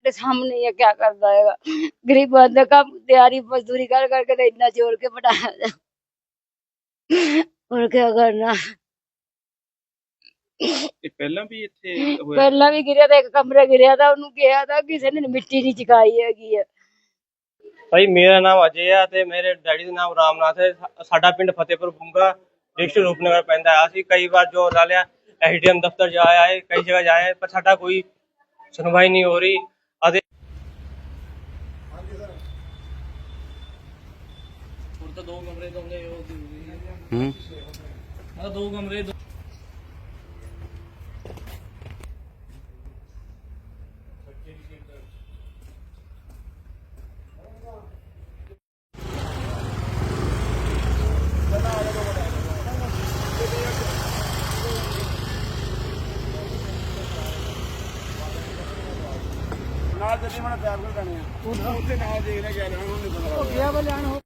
ਤੁਹਾਡੇ ਸਾਹਮਣੇ ਹੀ ਹੈ ਕਿਆ ਕਰਦਾ ਹੈਗਾ? ਗਰੀਬਾਂ ਦਾ ਕੰਮ ਦਿਹਾੜੀ ਮਜ਼ਦੂਰੀ ਕਰ ਕਰਕੇ ਤੇ ਇੰਨਾ ਜੋੜ ਕੇ ਜਾ ਹੋਰ ਕਿਆ ਕਰਨਾ? ਇਹ ਪਹਿਲਾਂ ਵੀ ਇੱਥੇ ਹੋਇਆ? ਪਹਿਲਾਂ ਵੀ ਗਿਰਿਆ ਤਾਂ ਇੱਕ ਕਮਰਾ ਗਿਰਿਆ ਤਾਂ ਉਹਨੂੰ ਕਿਹਾ ਤਾਂ ਕਿਸੇ ਨੇ ਮਿੱਟੀ ਨਹੀਂ ਚਕਾਈ ਹੈਗੀ ਹੈ ਭਾਈ ਮੇਰਾ ਨਾਮ ਅਜੇ ਆ ਤੇ ਮੇਰੇ ਡੈਡੀ ਦਾ ਨਾਮ ਰਾਮਨਾਥ ਹੈ। ਸਾ- ਸਾਡਾ ਪਿੰਡ ਫਤਿਹਪੁਰ ਬੁੰਗਾ ਡਿਸਟ੍ਰਿਕਟ ਰੂਪਨਗਰ ਪੈਂਦਾ ਹੈ। ਅਸੀਂ ਕਈ ਵਾਰ ਜੋ ਲਾ ਲਿਆ ਐਸਡੀਐਮ ਦਫ਼ਤਰ ਜਾ ਆਏ ਕਈ ਜਗ੍ਹਾ ਜਾਏ ਪਰ ਸਾਡਾ ਕੋਈ ਸੁਣਵਾਈ ਨਹੀਂ ਹੋ ਰਹੀ ਅਤੇ ਹੁਣ ਤਾਂ ਦੋ ਕਮਰੇ ਦੋਗੇ ਹੂੰ। ਆ ਦੋ ਕਮਰੇ ਨਾਲ ਜੱਦੀ ਮਣਾ ਪਿਆਰ ਕਰ ਦੇਣੇ ਆ। ਉੱਥੇ ਨਾਲ ਦੇਖਣੇ ਗਿਆ ਲੈਣਾ ਉਹਨੂੰ ਪਤਾ ਗਿਆ ਵਾ ਲੈਣ ਹੋ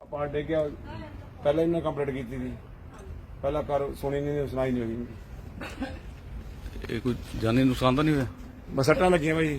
ਆਪਾਂ ਡੇਗਿਆ ਪਹਿਲਾਂ ਇਹਨੇ ਕੰਪਲੀਟ ਕੀਤੀ ਸੀ। ਪਹਿਲਾਂ ਕਰ ਸੁਣੀ ਨਹੀਂ ਸੁਣਾਈ ਨਹੀਂ ਹੋਈ। ਇਹ ਕੋਈ ਜਾਨੀ ਨੁਕਸਾਨ ਤਾਂ ਨਹੀਂ ਹੋਇਆ? ਬਸ ਸੱਟਾਂ ਲੱਗੀਆਂ ਭਾਈ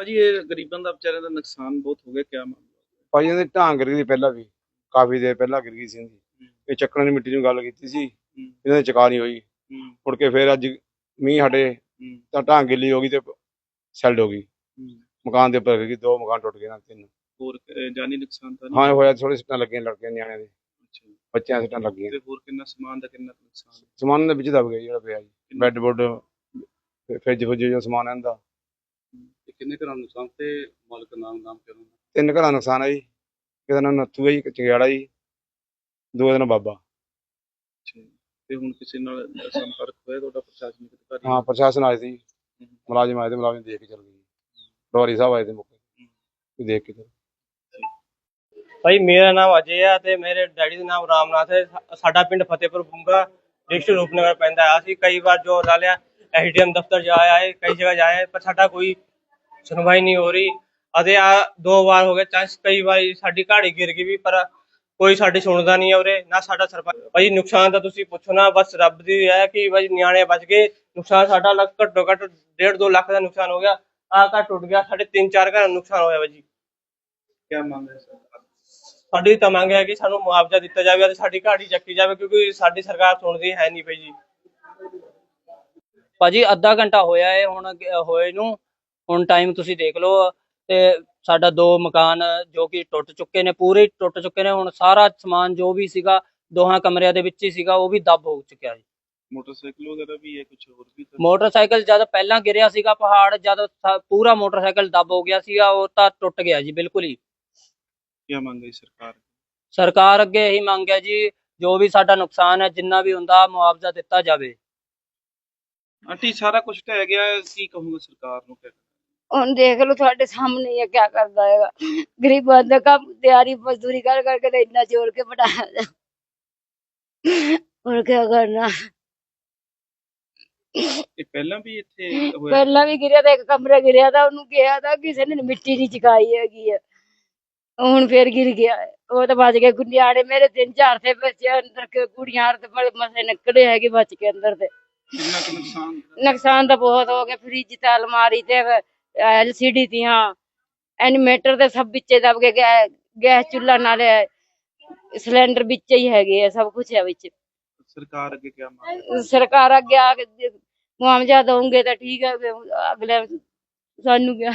ਭਾਜੀ ਇਹ ਗਰੀਬਾਂ ਦਾ ਵਿਚਾਰਿਆਂ ਦਾ ਨੁਕਸਾਨ ਬਹੁਤ ਹੋ ਗਿਆ ਕਿਆ ਮਾਮਲਾ? ਭਾਈ ਇਹਦੇ ਢਾਂਗ ਗਿਰ ਗਈ ਪਹਿਲਾਂ ਵੀ ਕਾਫੀ ਦੇਰ ਪਹਿਲਾਂ ਗਿਰ ਗਈ ਸੀ ਇਹਦੀ। ਇਹ ਚੱਕਰਾਂ ਦੀ ਮਿੱਟੀ ਨੂੰ ਗੱਲ ਕੀਤੀ ਸੀ ਇਹਨਾਂ ਦੀ ਚਕਾ ਨਹੀਂ ਹੋਈ। ਹੂੰ। ਮੁੜ ਕੇ ਫਿਰ ਅੱਜ ਮੀਂਹ ਹਟੇ ਹੂੰ। ਤਾਂ ਢਾਂਗ ਗਿੱਲੀ ਹੋ ਗਈ ਤੇ ਸੈਲਡ ਹੋ ਗਈ। ਹੂੰ। ਮਕਾਨ ਦੇ ਉੱਪਰ ਗਿਰ ਗਈ ਦੋ ਮਕਾਨ ਟੁੱਟ ਗਏ ਨਾਲ ਤਿੰਨ। ਹੋਰ ਅਹ, ਜਾਨੀ ਨੁਕਸਾਨ ਤਾਂ ਹਾਂ ਇਹ ਹੋਇਆ ਥੋੜੇ ਸੱਟਾਂ ਲੱਗੀਆਂ ਲੜਕਿਆਂ ਨਿਆਣਿਆਂ ਦੇ। ਅੱਛਾ। ਬੱਚਿਆਂ ਦੇ ਸੱਟਾਂ ਲੱਗੀਆਂ। ਤੇ ਹੋਰ ਕਿੰਨਾ ਸਮਾਨ ਦਾ ਕਿੰਨਾ ਕੁ ਨੁਕਸਾਨ? ਸਮਾਨ ਦੇ ਵਿੱਚ ਦਬ ਗਿਆ ਜੀ ਜਿਹੜਾ ਪਿਆ ਜੀ। ਬੈੱਡ ਬੁੱਡ ਫ੍ਰਿਜ ਫੁੱਜ ਜੋ ਸਮਾਨ ਤੇ ਕਿੰਨੇ ਘਰਾਂ ਨੂੰ ਨੁਕਸਾਨ ਤੇ ਮਾਲਕ ਨਾਮ ਨਾਮ ਕਰੋ ਤਿੰਨ ਘਰਾਂ ਦਾ ਨੁਕਸਾਨ ਹੈ ਜੀ। ਇੱਕ ਦਾ ਨਾਂ ਨੱਥੂ ਹੈ ਜੀ ਇੱਕ ਚੰਗਿਆੜਾ ਜੀ ਦੋ ਦਾ ਨਾਂ ਬਾਬਾ। ਤੇ ਹੁਣ ਕਿਸੇ ਨਾਲ ਸੰਪਰਕ ਹੋਇਆ ਤੁਹਾਡਾ ਪ੍ਰਸ਼ਾਸਨਿਕ ਅਧਿਕਾਰੀ? ਹਾਂ ਪ੍ਰਸ਼ਾਸਨ ਆਏ ਸੀ। ਮੁਲਾਜ਼ਮ ਆਏ ਤੇ ਮੁਲਾਜ਼ਮ ਦੇਖ ਕੇ ਚਲ ਗਏ। ਡੋਰੀ ਸਾਹਿਬ ਆਏ ਤੇ ਮੌਕੇ ਤੇ। ਦੇਖ ਕੇ ਚਲੇ ਭਾਈ ਮੇਰਾ ਨਾਮ ਅਜੇ ਆ ਤੇ ਮੇਰੇ ਡੈਡੀ ਦਾ ਨਾਮ ਰਾਮਨਾਥ ਹੈ। ਸਾਡਾ ਪਿੰਡ ਫਤਿਹਪੁਰ ਬੁੰਗਾ ਡਿਸਟ੍ਰਿਕਟ ਰੂਪਨਗਰ ਪੈਂਦਾ ਹੈ ਅਸੀਂ ਕਈ ਵਾਰ ਜੋ ਲਾ ਲਿਆ ਐਸਡੀਐਮ ਦਫ਼ਤਰ ਜਾ ਆਏ ਕਈ ਜਗ੍ਹਾ ਜਾਏ ਪਰ ਸਾਡਾ ਕੋਈ ਸੁਣਵਾਈ ਨਹੀਂ ਹੋ ਰਹੀ। ਅਤੇ ਆ ਦੋ ਵਾਰ ਹੋ ਗਏ। ਚਾਂਸ ਕਈ ਵਾਰੀ ਸਾਡੀ ਘਾੜੀ ਗਿਰ ਗਈ ਵੀ ਪਰ ਕੋਈ ਸਾਡੀ ਸੁਣਦਾ ਨਹੀਂ ਉਰੇ ਨਾ ਸਾਡਾ ਸਰਪੰਚ। ਭਾਈ ਨੁਕਸਾਨ ਤਾਂ ਤੁਸੀਂ ਪੁੱਛੋ ਨਾ ਬਸ ਰੱਬ ਦੀ ਹੈ ਕਿ ਭਾਈ ਨਿਆਣੇ ਬਚ ਗਏ। ਨੁਕਸਾਨ ਸਾਡਾ ਲੱਖ ਘੱਟੋ ਘੱਟ 1.5 2 ਲੱਖ ਦਾ ਨੁਕਸਾਨ ਹੋ ਗਿਆ। ਆ ਘਰ ਟੁੱਟ ਗਿਆ ਸਾਡੇ 3-4 ਘਰਾਂ ਦਾ ਨੁਕਸਾਨ ਹੋਇਆ ਵਾ ਜੀ। ਕਿਆ ਮੰਗ ਹੈ ਸਰਕਾਰ ਸਾਡੀ ਤਾਂ ਮੰਗ ਹੈ ਕਿ ਸਾਨੂੰ ਮੁਆਵਜ਼ਾ ਦਿੱਤਾ ਜਾਵੇ ਅਤੇ ਸਾਡੀ ਘਾੜੀ ਚੱਕੀ ਜਾਵੇ ਕਿਉਂਕਿ ਸਾਡੀ ਸਰਕਾਰ ਸੁਣਦੀ ਹੈ ਨਹੀਂ ਪਈ ਜੀ। ਭਾਜੀ ਅੱਧਾ ਘੰਟਾ ਹੋਇਆ ਹੈ ਹੁਣ ਹੋਏ ਨੂੰ। ਹੁਣ ਟਾਈਮ ਤੁਸੀਂ ਦੇਖ ਲਓ ਤੇ ਸਾਡਾ ਦੋ ਮਕਾਨ ਜੋ ਕਿ ਟੁੱਟ ਚੁੱਕੇ ਨੇ ਪੂਰੇ ਟੁੱਟ ਚੁੱਕੇ ਨੇ ਹੁਣ ਸਾਰਾ ਸਮਾਨ ਜੋ ਵੀ ਸੀਗਾ ਦੋਹਾਂ ਕਮਰਿਆਂ ਦੇ ਵਿੱਚ ਹੀ ਸੀਗਾ ਉਹ ਵੀ ਦੱਬ ਹੋ ਚੁੱਕਿਆ ਜੀ। ਮੋਟਰਸਾਈਕਲ ਵਗੈਰਾ ਵੀ ਹੈ ਕੁਝ ਹੋਰ ਵੀ ਮੋਟਰਸਾਈਕਲ ਜਦ ਪਹਿਲਾਂ ਗਿਰਿਆ ਸੀਗਾ ਪਹਾੜ ਜਦ ਪੂਰਾ ਮੋਟਰਸਾਈਕਲ ਦੱਬ ਹੋ ਗਿਆ ਸੀਗਾ ਉਹ ਤਾਂ ਟੁੱਟ ਗਿਆ ਜੀ ਬਿਲਕੁਲ ਹੀ। ਕਿਆ ਮੰਗ ਹੈ ਸਰਕਾਰ ਸਰਕਾਰ ਅੱਗੇ ਇਹੀ ਮੰਗ ਹੈ ਜੀ ਜੋ ਵੀ ਸਾਡਾ ਨੁਕਸਾਨ ਹੈ ਜਿੰਨਾ ਵੀ ਹੁੰਦਾ ਮੁਆਵਜ਼ਾ ਦਿੱਤਾ ਜਾਵੇ। ਆਂਟੀ ਸਾਰਾ ਕੁਝ ਢਹਿ ਗਿਆ ਕੀ ਕਹੂੰਗਾ ਸਰਕਾਰ ਨੂੰ ਕਿਆ ਹੁਣ ਦੇਖ ਲਓ ਤੁਹਾਡੇ ਸਾਹਮਣੇ ਹੀ ਹੈ ਕਿਆ ਕਰਦਾ ਹੈਗਾ। ਗਰੀਬਾਂ ਦਾ ਕੰਮ ਦਿਹਾੜੀ ਮਜ਼ਦੂਰੀ ਕਰ ਕਰਕੇ ਤੇ ਇੰਨਾ ਜੋੜ ਕੇ ਜਾ। ਹੋਰ ਕਿਆ ਕਰਨਾ। ਇਹ ਪਹਿਲਾਂ ਵੀ ਇੱਥੇ ਹੋਇਆ? ਪਹਿਲਾਂ ਵੀ ਗਿਰਿਆ ਤਾਂ ਇੱਕ ਕਮਰਾ ਗਿਰਿਆ ਤਾਂ ਉਹਨੂੰ ਕਿਹਾ ਤਾਂ ਕਿਸੇ ਨੇ ਮਿੱਟੀ ਨਹੀਂ ਚਕਾਈ ਹੈਗੀ ਹੈ ਹੁਣ ਫੇਰ ਗਿਰ ਗਿਆ। ਹੈ। ਉਹ ਤਾਂ ਬਚ ਗਏ ਗੁੰਡਿਆੜੇ ਮੇਰੇ ਤਿੰਨ ਚਾਰ ਤੇ ਬੱਚੇ ਅੰਦਰ ਕੇ ਕੁੜੀਆਂ ਤੇ ਬੜੇ ਮਸੇ ਨਿਕਲੇ ਹੈਗੇ ਬਚ ਕੇ ਅੰਦਰ ਤੇ। ਕਿੰਨਾ ਕੁ ਨੁਕਸਾਨ? ਨੁਕਸਾਨ ਤਾਂ ਬਹੁਤ ਹੋ ਗਿਆ ਫ੍ਰਿਜ ਤੇ ਅਲਮਾਰੀ ਤੇ ਐਲਸੀਡੀ ਦੀਆਂ ਐਨੀਮੇਟਰ ਤੇ ਸਭ ਵਿੱਚੇ ਦਬ ਕੇ ਗੈਸ ਚੁੱਲ੍ਹਾ ਨਾਲੇ ਸਿਲੰਡਰ ਵਿੱਚ ਹੀ ਹੈਗੇ ਆ ਸਭ ਕੁਝ ਹੈ ਵਿੱਚ। ਸਰਕਾਰ ਅੱਗੇ ਕਿਆ ਮੰਗ ਸਰਕਾਰ ਅੱਗੇ ਆ ਕੇ ਦੇ- ਮੁਆਵਜ਼ਾ ਦਊਂਗੇ ਤਾਂ ਠੀਕ ਹੈ ਅਗਲੇ ਸਾਨੂੰ ਕਿਆ।